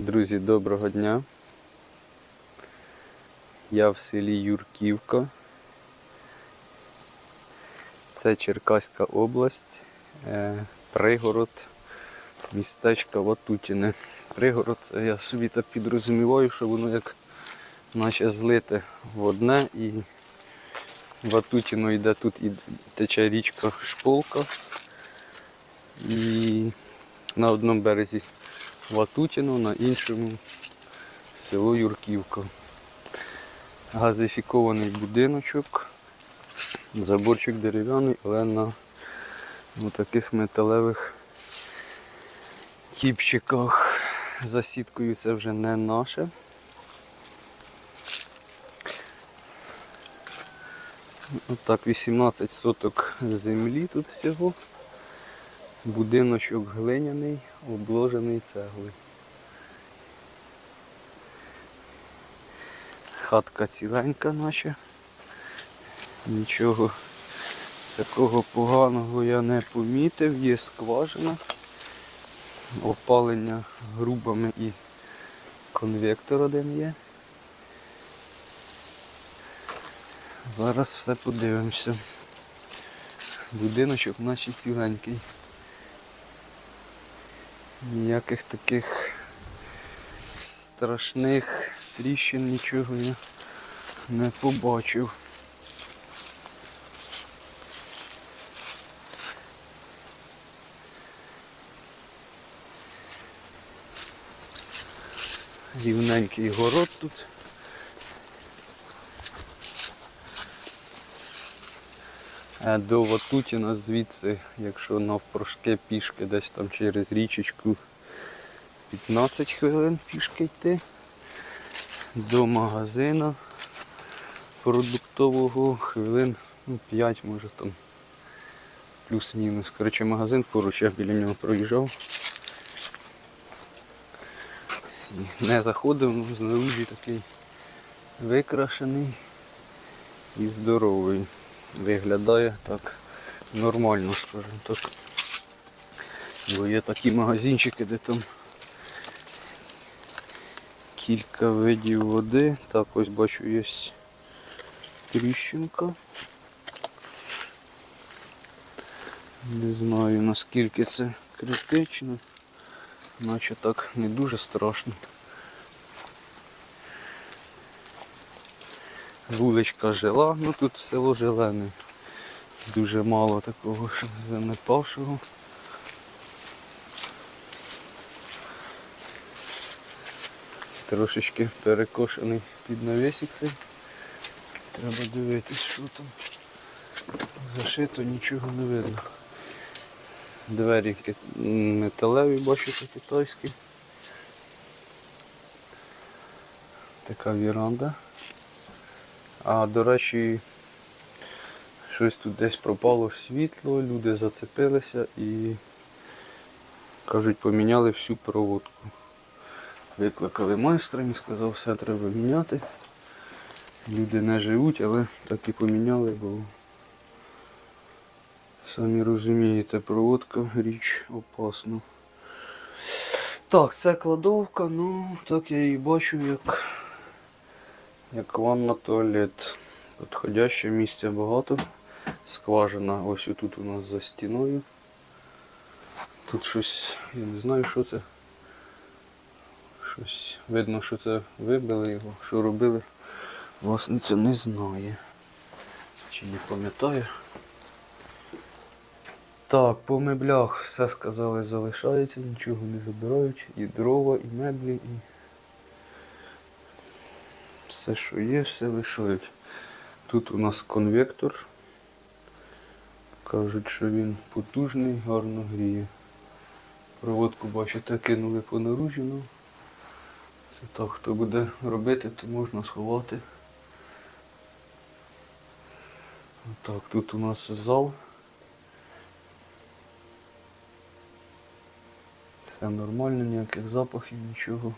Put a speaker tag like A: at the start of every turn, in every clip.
A: Друзі, доброго дня. Я в селі Юрківка. Це Черкаська область, е, пригород, містечко Ватутіне. Пригород, я собі так підрозуміваю, що воно як наче злите в одне і Ватутіно йде тут і тече річка Шполка. І на одному березі Ватутіно, на іншому село Юрківка. Газифікований будиночок, заборчик дерев'яний, але на таких металевих кіпчиках. За сіткою це вже не наше. Отак 18 соток землі тут всього. Будиночок глиняний, обложений цеглою. Хатка ціленька наша. Нічого такого поганого я не помітив, є скважина, опалення грубами і конвектор один є. Зараз все подивимося. Будиночок наче ціленький. Ніяких таких страшних тріщин нічого я не побачив. Рівненький город тут. До Ватутіна звідси, якщо навпрошки пішки десь там через річечку 15 хвилин пішки йти. До магазину продуктового хвилин ну, 5 може там плюс-мінус. Коротше, магазин поруч, я біля нього проїжджав. Не заходив, ну, знаружі такий викрашений і здоровий. Виглядає так нормально, скажімо так. Бо є такі магазинчики, де там кілька видів води. Так, ось бачу є тріщинка. Не знаю наскільки це критично, наче так не дуже страшно. Вуличка жила, ну тут село зелене. Дуже мало такого що занепавшого. Трошечки перекошений під навісик цей. Треба дивитись, що там. Зашито нічого не видно. Двері металеві, бачите, китайські. Така віранда. А до речі, щось тут десь пропало світло, люди зацепилися і кажуть, поміняли всю проводку. Викликали майстра, він сказав, все треба міняти. Люди не живуть, але так і поміняли, бо самі розумієте, проводка річ опасна. Так, це кладовка, ну так я її бачу як, як ванна туалет. Підходяще місця багато. Скважина ось тут у нас за стіною. Тут щось, я не знаю, що це. Щось видно, що це вибили його, що робили. Власниця не знає. Чи не пам'ятає. Так, по меблях все сказали залишається, нічого не забирають. І дрова, і меблі, і все, що є, все лишають. Тут у нас конвектор. Кажуть, що він потужний, гарно гріє. Проводку, бачите, кинули по це так, хто буде робити, то можна сховати. Так, тут у нас зал. Все нормально, ніяких запахів, нічого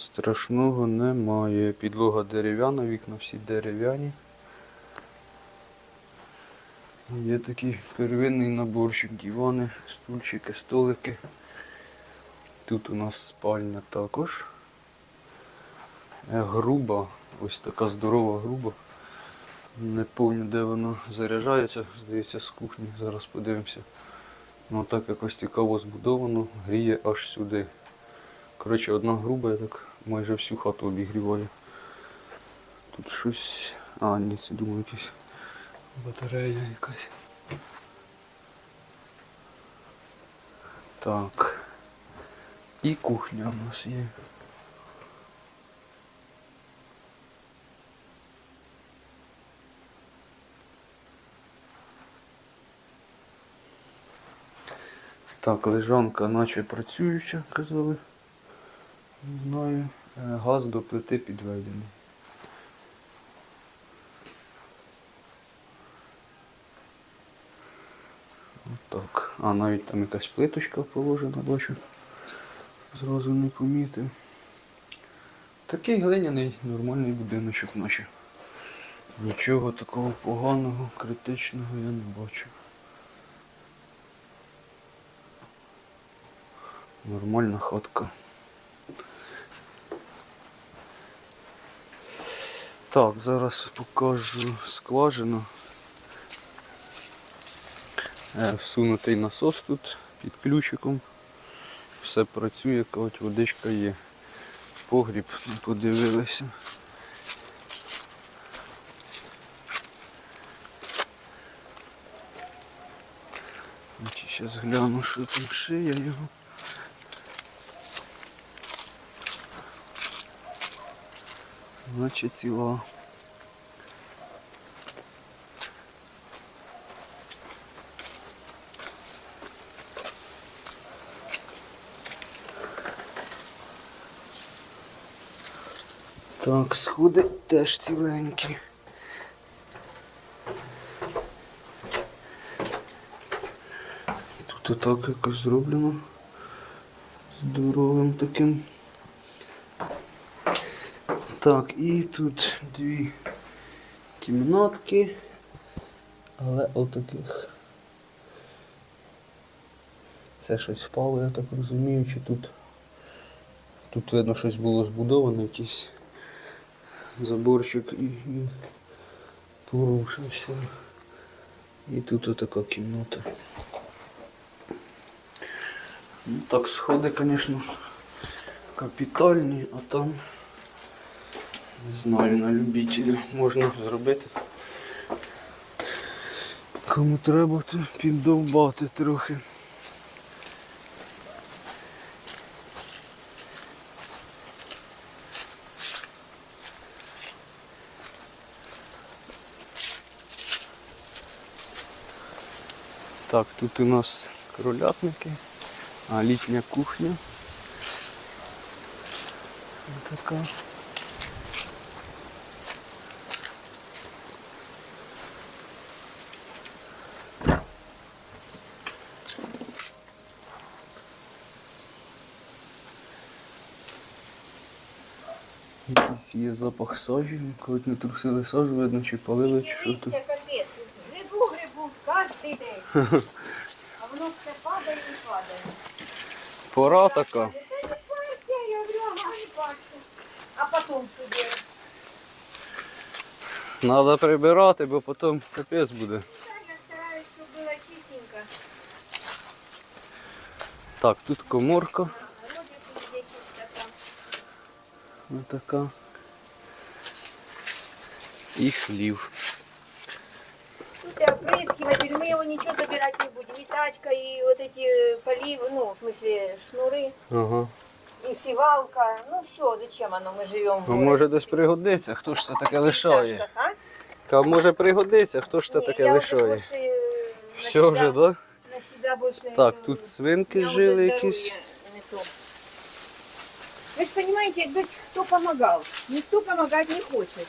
A: страшного немає. Підлога дерев'яна, вікна всі дерев'яні. Є такий первинний наборчик, дивани, стульчики, столики. Тут у нас спальня також. Е, Груба, ось така здорова груба. Не пам'ятаю, де вона заряджається, здається, з кухні. Зараз подивимося. Ну так якось цікаво збудовано, гріє аж сюди. Коротше, одна груба, я так майже всю хату обігріваю. Тут щось. А, ні, це думаю, якась батарея якась. Так. І кухня у нас є. Так, лежанка наче працююча, казали. Знаю. Е, Газ до плити підведений. Так. А навіть там якась плиточка положена, бачу. Зразу не помітив. Такий глиняний нормальний будиночок наче. Нічого такого поганого, критичного я не бачу. Нормальна хатка. Так, зараз покажу скважину. Е, Всунутий насос тут під ключиком. Все працює, кажуть, водичка є. Погріб подивилися. Зараз гляну, що там шия його. Наче ціла. Так, сходи теж ціленькі. Тут отак якось зроблено. Здоровим таким. Так, і тут дві кімнатки, але отаких. Це щось впало, я так розумію, чи тут. Тут видно щось було збудовано, якийсь заборчик і, і порушився. І тут отака кімната. Ну так, сходи, звісно, капітальні, а там не знаю, на любителя можна зробити. Кому треба, то піддовбати трохи. Так, тут у нас кролятники, а літня кухня. Така. Якийсь є запах сажі, коли не трусили сажу, видно, чи палили, чи що тут.
B: Капець. Грибу, грибу, кожен день. А воно все падає і падає.
A: Пора така.
B: А потім сюди.
A: Треба прибирати, бо потім капець буде.
B: Я стараюсь, щоб було чистенько.
A: Так, тут коморка. Ось така І хлів.
B: Тут и опрыскиватель, мы его ничего забирать не будем. И тачка, и вот эти поливы, ну, в смысле, шнуры,
A: Ага.
B: и севалка. Ну, все, зачем оно, мы живем
A: Ну, може десь пригодиться, хто ж це таке лишає?
B: а?
A: Ка може пригодиться, хто ж це
B: Не,
A: таке
B: я уже
A: лишає?
B: больше, э, на
A: Все
B: себя-
A: вже, так?
B: На себя больше...
A: Так,
B: э,
A: тут свинки
B: я уже
A: жили
B: здоровье
A: якісь.
B: не то. Вы же понимаете, говорит, кто помогал? Никто помогать не хочет.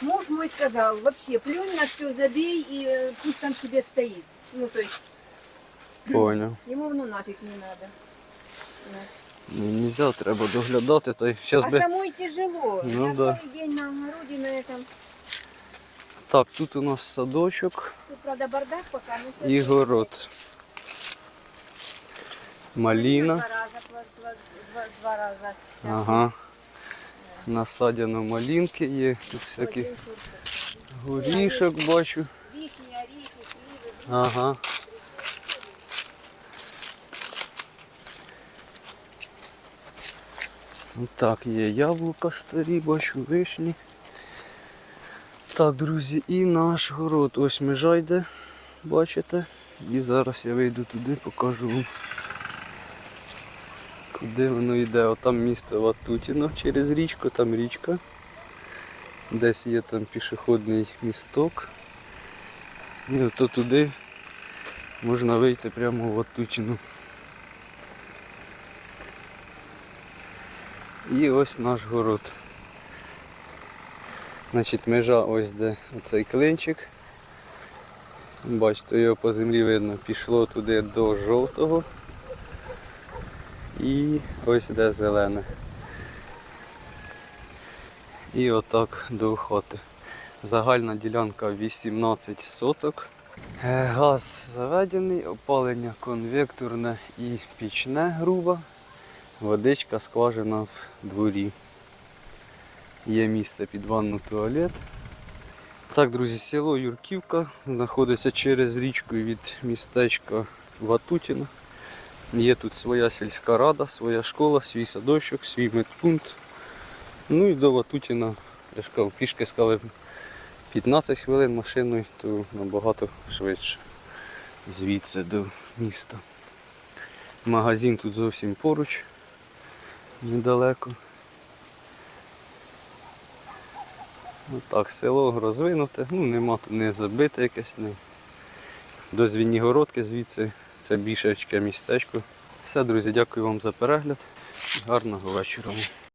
B: Муж мой сказал, вообще, плюнь на все, забей и э, пусть там себе стоит. Ну, то есть,
A: Поняв.
B: ему ну нафиг не надо. Ну.
A: Ну, нельзя, треба доглядати, та й щас
B: А
A: би.
B: самой тяжело.
A: Ну
B: Я
A: да.
B: целый день на огороде на этом.
A: Так, тут у нас садочок
B: Тут, правда, бардак пока. Ну,
A: і город. Маліна.
B: Два раза, два, два, два, два раза.
A: Ага. Насадяно малинки є, тут всякі горішок бачу. Ага. Так, є яблука старі, бачу, вишні. Так, друзі, і наш город. Ось межа йде, бачите? І зараз я вийду туди, покажу вам. Куди воно йде? Отам місто Ватутіно через річку, там річка. Десь є там пішохідний місток. І ото туди можна вийти прямо в Ватутіну. І ось наш город. Значить, межа ось де оцей клинчик. Бачите, його по землі видно, пішло туди до жовтого. І ось де зелене. І отак до хати. Загальна ділянка 18 соток. Е, Газ заведений, опалення конвекторне і пічне грубо. Водичка скважина в дворі. Є місце під ванну туалет. Так, друзі, село Юрківка знаходиться через річку від містечка Ватутіна. Є тут своя сільська рада, своя школа, свій садочок, свій медпункт. Ну і до Ватутіна, я ж кажу, пішки сказали 15 хвилин машиною, то набагато швидше звідси до міста. Магазин тут зовсім поруч, недалеко. Отак, село розвинуте, ну нема тут не забите якесь, не. До Звінігородки звідси це більше містечко. Все, друзі, дякую вам за перегляд. Гарного вечора.